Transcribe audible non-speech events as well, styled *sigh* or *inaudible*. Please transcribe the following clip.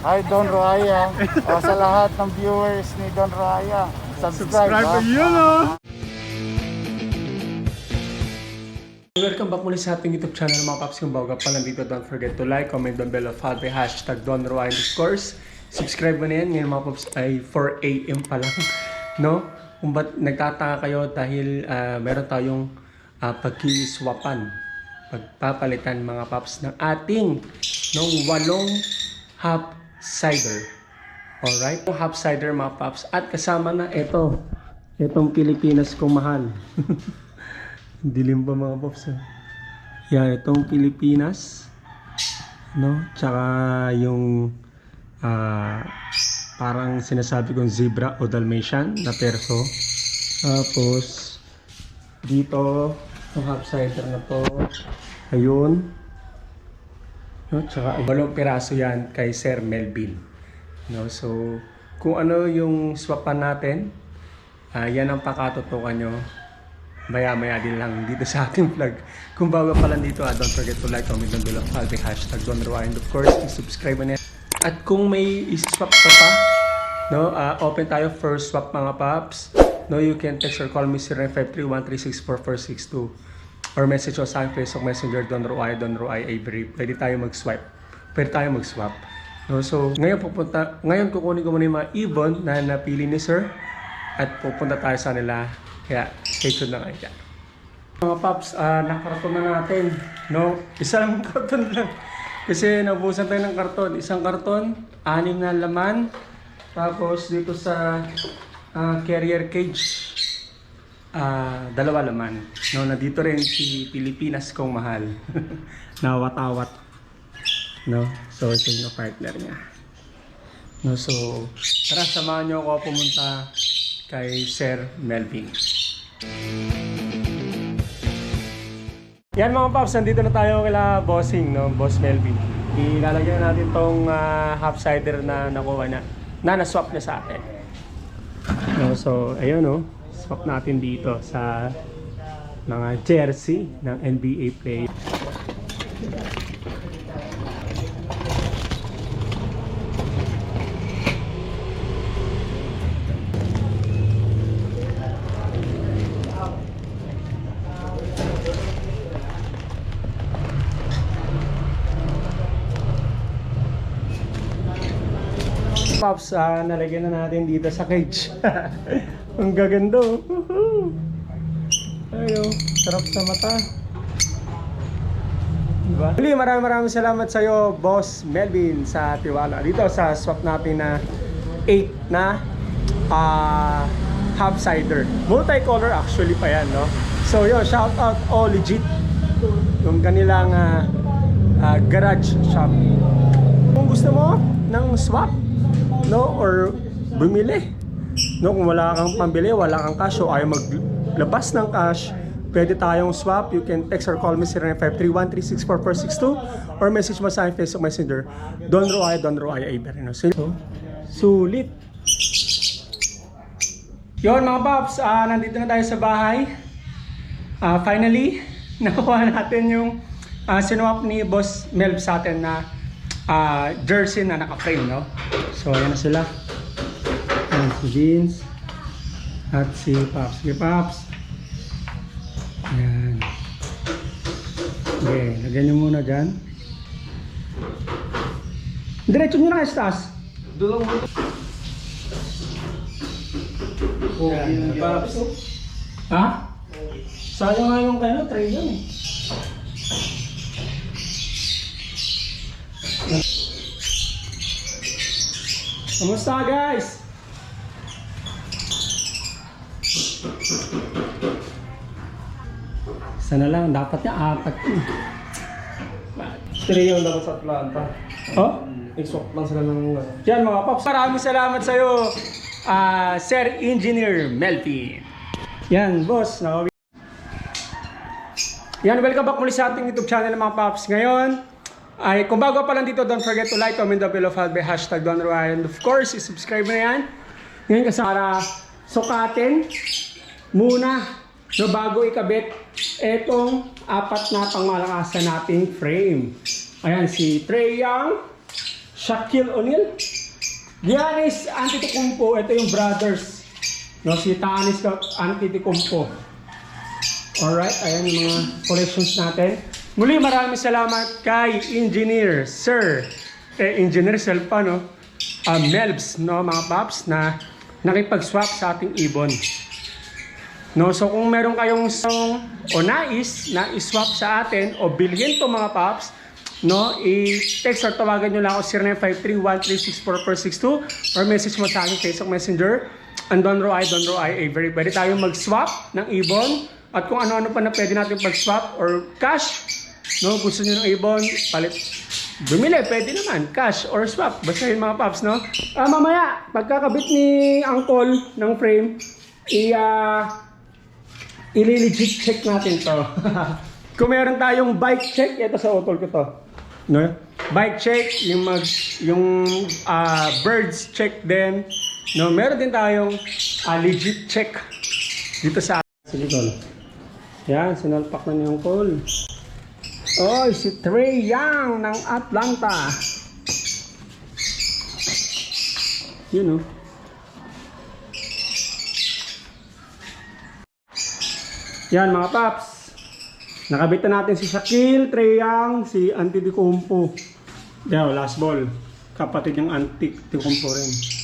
Hi Don Roaya. o, sa lahat ng viewers ni Don Roaya. Subscribe. Subscribe ah. yun oh! Welcome back muli sa ating YouTube channel mga paps. Kung bago pa nandito, don't forget to like, comment down below, follow by hashtag Don Roy. And of course, subscribe mo na yan. Ngayon mga paps ay 4 a.m. pa lang. No? Kung ba't nagtataka kayo dahil ah, meron tayong uh, pagkiswapan, pagpapalitan mga paps ng ating nung walong half cider. Alright? Half cider mga paps. At kasama na ito. Itong Pilipinas kong. *laughs* Dilim pa mga paps. ah. Yan, itong Pilipinas. No? Tsaka yung ah, parang sinasabi kong zebra o Dalmatian na perso. Tapos, dito, yung half cider na to. Ayun. No, tsaka walong piraso yan kay Sir Melvin. No, so kung ano yung swapan natin, ah, yan ang pakatutukan nyo. Maya-maya din lang dito sa ating vlog. Kung bago pa lang dito, ah, don't forget to like, comment down below, follow the hashtag Don Roa, and of course, subscribe na. At kung may swap ka pa, no, ah, open tayo for swap mga paps. No, you can text or call me 0953-136-4462 or message ko sa Facebook Messenger Don Roay, Don Roay Avery. Pwede tayo mag-swipe. Pwede tayo mag-swap. No, so, ngayon pupunta, ngayon kukunin ko muna yung mga ibon na napili ni Sir at pupunta tayo sa nila. Kaya, stay tuned lang kayo. Mga paps, ah nakarton na natin. No, isang *laughs* karton lang. Kasi naubusan tayo ng karton. Isang karton, anim na laman. Tapos dito sa ah, carrier cage, ah dalawa laman. No, nandito rin si Pilipinas kong mahal. *laughs* Nawatawat. No, so ito yung partner niya. No, so tara samahan niyo ako pumunta kay Sir Melvin. Yan mga paps, nandito na tayo kila Bossing, no? Boss Melvin. Ilalagyan natin tong ah, half cider na nakuha na, na na-swap niya sa atin. No, so, ayun no, swap natin dito sa mga jersey ng NBA player. Pops, ah, nalagyan na natin dito sa cage. *laughs* Ang gaganda oh. Ayo, sarap sa mata. Diba? Muli, maraming maraming salamat sa iyo, Boss Melvin, sa tiwala. Dito sa swap natin na 8 na ah, half cider. Multicolor actually pa yan, no? So yo, shout out all legit yung kanilang ah, ah, garage shop. Kung gusto mo ng swap, no, or bumili, no, kung wala kang pambili, wala kang cash, o ayaw maglabas ng cash, pwede tayong swap. You can text or call me 0953-1364462 or message mo sa aking Facebook Messenger, Don Roaya, Don Roaya Iber. No? So, sulit. Yon mga paps, ah, nandito na tayo sa bahay. Ah, finally, *laughs* nakuha natin yung ah, sinuwap ni Boss Melv sa atin na ah, jersey na naka-frame, no? So, ayan na sila. Ayan si Vince at si Paps. Sige, Paps. Ayan. Okay, lagyan nyo muna dyan. Diretso nyo na kayo sa taas. Dulong mo. Paps. Ha? Sayang nga yung kaya, tray yan eh. Kamusta guys? Sana lang, dapat niya apat. Three yung dapat sa Atlanta. Oh? I-swap lang sila ng... ano. Yan mga paps. Maraming salamat sa iyo, ah, Sir Engineer Melvin. Yan, boss. Nakawi. Yan, welcome back muli sa ating YouTube channel mga paps. Ngayon, ay kung bago pa lang dito, don't forget to like, comment down below, follow by hashtag Don Roy. And of course, subscribe na yan. Ngayon kasi para sukatin muna So bago ikabit, etong apat na pangmalakasan nating frame. Ayan, si Trey Young, Shaquille O'Neal, Giannis Antetokounmpo, ito yung brothers. No, si Tanis Antetokounmpo. Alright, ayan yung mga collections natin. Muli maraming salamat kay Engineer Sir, eh, Engineer Selpa, no? Ah, Melbs, no, mga paps, na nakipag-swap sa ating ibon. No, so kung meron kayong song o nais na i-swap sa atin o bilhin to mga paps, no, i-text or tawagan nyo lang ako 0953-1364462 or message mo sa aking Facebook Messenger. And Don Roy, Don Roy, eh, very pwede tayong mag-swap ng ibon at kung ano-ano pa na pwede natin pag-swap or cash. No, gusto nyo ng ibon, palit. Bumili, pwede naman, cash or swap. Basta yun mga paps, no? Ah, mamaya, pagkakabit ni Uncle ng frame, i- ah, i-legit check natin to. *laughs* Kung meron tayong bike check, ito sa utol ko to. No? Bike check, yung mag yung ah, birds check din. No, meron din tayong ah, legit check dito sa silikon. Yan, sinalpak na niyong call. Oy, si Trey Young ng Atlanta. Yun oh. Yan mga paps. Nakabit na natin si Shaquille, Trey Young, si Antetokounmpo. Yan, last ball. Kapatid ng Antetokounmpo rin.